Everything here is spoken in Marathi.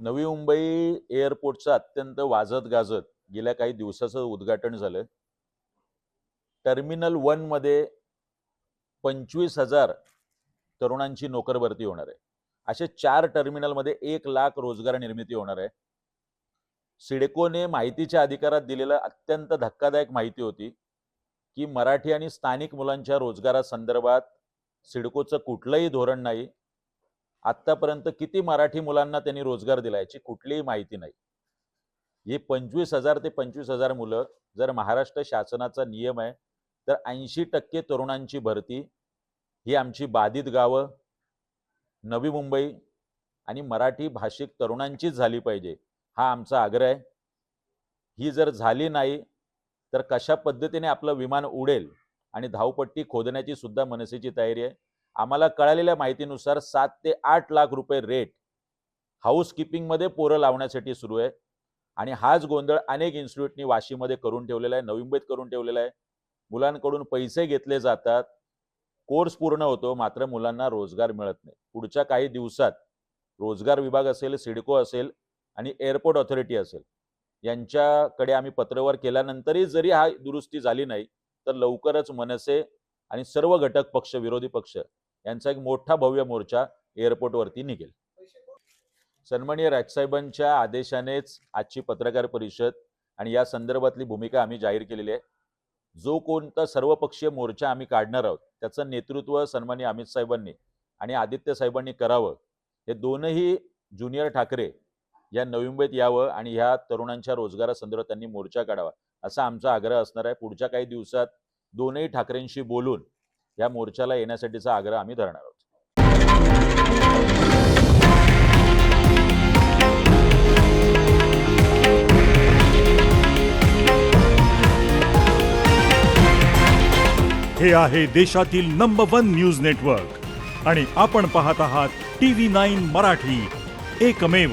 नवी मुंबई एअरपोर्टचं अत्यंत वाजत गाजत गेल्या काही दिवसाचं उद्घाटन झालं. टर्मिनल वनमध्ये पंचवीस हजार तरुणांची नोकर भरती होणार आहे. असे चार टर्मिनलमध्ये एक लाख रोजगार निर्मिती होणार आहे. सिडकोने माहितीच्या अधिकारात दिलेलं अत्यंत धक्कादायक माहिती होती की मराठी आणि स्थानिक मुलांच्या रोजगारासंदर्भात सिडकोचं कुठलंही धोरण नाही. आत्तापर्यंत किती मराठी मुलांना त्यांनी रोजगार दिला याची कुठलीही माहिती नाही. हे पंचवीस हजार ते पंचवीस हजार मुलं जर महाराष्ट्र शासनाचा नियम आहे तर ऐंशी टक्के तरुणांची भरती ही आमची बाधित गावं नवी मुंबई आणि मराठी भाषिक तरुणांचीच झाली पाहिजे हा आमचा आग्रह आहे. ही जर झाली नाही तर कशा पद्धतीने आपलं विमान उडेल आणि धावपट्टी खोदण्याची सुद्धा मनसेची तयारी आहे. आम्हाला कळालेल्या माहितीनुसार सात ते आठ लाख रुपये रेट हाऊस कीपिंगमध्ये पोरं लावण्यासाठी सुरू आहे. आणि हाच गोंधळ अनेक इन्स्टिट्यूटनी वाशीमध्ये करून ठेवलेला आहे नवी मुंबईत करून ठेवलेला आहे. मुलांकडून पैसे घेतले जातात. कोर्स पूर्ण होतो मात्र मुलांना रोजगार मिळत नाही. पुढच्या काही दिवसात रोजगार विभाग असेल सिडको असेल आणि एअरपोर्ट ऑथॉरिटी असेल यांच्याकडे आम्ही पत्रव्यवहार केल्यानंतरही जरी हा दुरुस्ती झाली नाही तर लवकरच मनसे आणि सर्व घटक पक्ष विरोधी पक्ष यांचा एक मोठा भव्य मोर्चा एअरपोर्टवरती निघेल. सन्माननीय राजसाहेबांच्या आदेशानेच आजची पत्रकार परिषद आणि या संदर्भातली भूमिका आम्ही जाहीर केलेली आहे. जो कोणता सर्वपक्षीय मोर्चा आम्ही काढणार आहोत त्याचं नेतृत्व सन्माननीय अमित साहेबांनी आणि आदित्य साहेबांनी करावं हे दोनही ज्युनियर ठाकरे या नवी यावं आणि ह्या तरुणांच्या रोजगारासंदर्भात त्यांनी मोर्चा काढावा असा आमचा आग्रह असणार आहे. पुढच्या काही दिवसात दोनही ठाकरेंशी बोलून या मोर्चाला येण्यासाठीचा आग्रह आम्ही धरणार आहोत. हे आहे देशातील नंबर वन न्यूज नेटवर्क आणि आपण पाहत आहात टी व्ही नाईन मराठी. एकमेव